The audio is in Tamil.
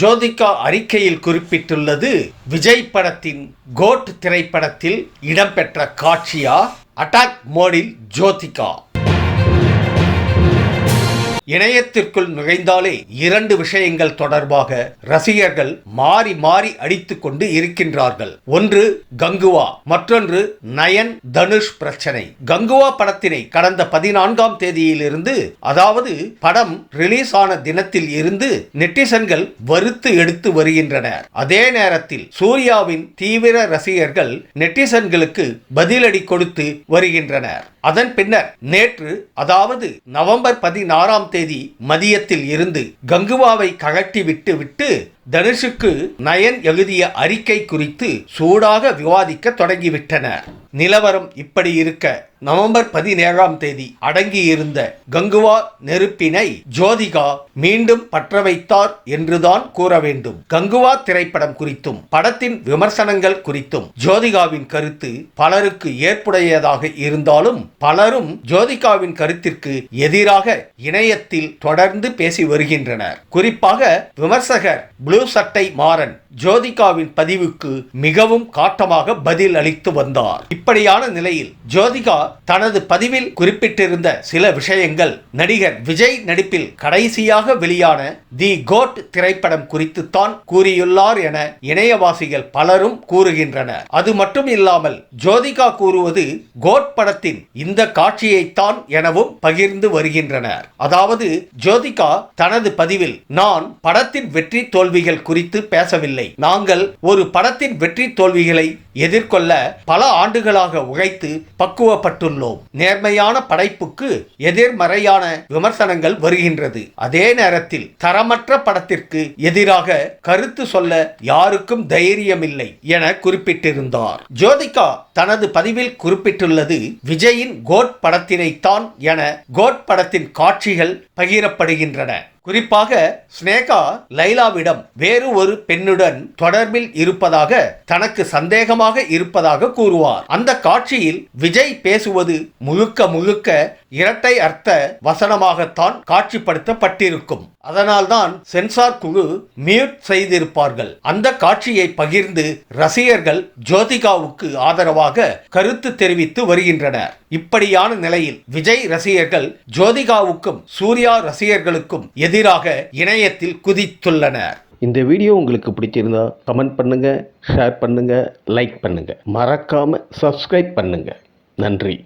ஜோதிகா அறிக்கையில் குறிப்பிட்டுள்ளது விஜய் படத்தின் கோட் திரைப்படத்தில் இடம்பெற்ற காட்சியா? அட்டாக் மோடில் ஜோதிகா. இணையத்திற்குள் நுழைந்தாலே இரண்டு விஷயங்கள் தொடர்பாக ரசிகர்கள் மாறி மாறி அடித்துக் கொண்டு இருக்கின்றார்கள். ஒன்று கங்குவா. மற்றொன்று நயன் தனுஷ் பிரச்சனை. கங்குவா படத்தினை கடந்த பதினான்காம் தேதியிலிருந்து அதாவது படம் ரிலீஸ் ஆன தினத்தில் இருந்து நெட்டிசன்கள் வறுத்து எடுத்து வருகின்றனர். அதே நேரத்தில் சூர்யாவின் தீவிர ரசிகர்கள் நெட்டிசன்களுக்கு பதிலடி கொடுத்து வருகின்றனர். அதன் பின்னர் நேற்று அதாவது நவம்பர் பதினாறாம் தேதி மதியத்தில் இருந்து கங்குவாவை கழட்டி விட்டு விட்டு தனுஷுக்கு நயன் எழுதிய அறிக்கை குறித்து சூடாக விவாதிக்க தொடங்கிவிட்டனர் நிலவரம் இப்படி இருக்க நவம்பர் பதினேழாம் தேதி அடங்கியிருந்த கங்குவா நெருப்பினை ஜோதிகா மீண்டும் பற்ற வைத்தார் என்றுதான் கூற வேண்டும். கங்குவா திரைப்படம் குறித்தும் படத்தின் விமர்சனங்கள் குறித்தும் ஜோதிகாவின் கருத்து பலருக்கு ஏற்புடையதாக இருந்தாலும் பலரும் ஜோதிகாவின் கருத்திற்கு எதிராக இணையத்தில் தொடர்ந்து பேசி வருகின்றனர். குறிப்பாக விமர்சகர் ப்ளூ சட்டை மாறன் ஜோதிகாவின் பதிவுக்கு மிகவும் காட்டமாக பதில் அளித்து வந்தார். இப்படியான நிலையில் ஜோதிகா தனது பதிவில் குறிப்பிட்டிருந்த சில விஷயங்கள் நடிகர் விஜய் நடிப்பில் கடைசியாக வெளியான தி கோட் திரைப்படம் குறித்து தான் கூறியுள்ளார் என இணையவாசிகள் பலரும் கூறுகின்றனர். அது மட்டும் இல்லாமல் ஜோதிகா கூறுவது கோட் படத்தின் இந்த காட்சியைத்தான் எனவும் பகிர்ந்து வருகின்றனர். அதாவது ஜோதிகா தனது பதிவில் நான் படத்தின் வெற்றி தோல்வி தோல்விகள் குறித்து பேசவில்லை. நாங்கள் ஒரு படத்தின் வெற்றி தோல்விகளை எதிர்கொள்ள பல ஆண்டுகளாக உழைத்து பக்குவப்பட்டுள்ளோம். நேர்மையான படைப்புக்கு எதிர்மறையான விமர்சனங்கள் வருகின்றது. அதே நேரத்தில் தரமற்ற படத்திற்கு எதிராக கருத்து சொல்ல யாருக்கும் தைரியமில்லை என குறிப்பிட்டிருந்தார். ஜோதிகா தனது பதிவில் குறிப்பிட்டுள்ளது விஜயின் கோட் படத்தினைத்தான் என கோட் படத்தின் காட்சிகள் பகிரப்படுகின்றன. குறிப்பாக ஸ்னேகா லைலாவிடம் வேறு ஒரு பெண்ணுடன் தொடர்பில் இருப்பதாக தனக்கு சந்தேகமாக இருப்பதாக கூறுவார். அந்த காட்சியில் விஜய் பேசுவது முழுக்க முழுக்க இரட்டை அர்த்த வசனமாகத்தான் காட்சிப்படுத்தப்பட்டிருக்கும். அதனால்தான் சென்சார் குழு மியூட் செய்திருப்பார்கள். அந்த காட்சியை பகிர்ந்து ரசிகர்கள் ஜோதிகாவுக்கு ஆதரவாக கருத்து தெரிவித்து வருகின்றனர். இப்படியான நிலையில் விஜய் ரசிகர்கள் ஜோதிகாவுக்கும் சூர்யா ரசிகர்களுக்கும் எதிர் எதிராக இணையத்தில் குதித்துள்ளனர். இந்த வீடியோ உங்களுக்கு பிடிச்சிருந்தா கமெண்ட் பண்ணுங்க ஷேர் பண்ணுங்க லைக் பண்ணுங்க. மறக்காம சப்ஸ்கிரைப் பண்ணுங்க. நன்றி.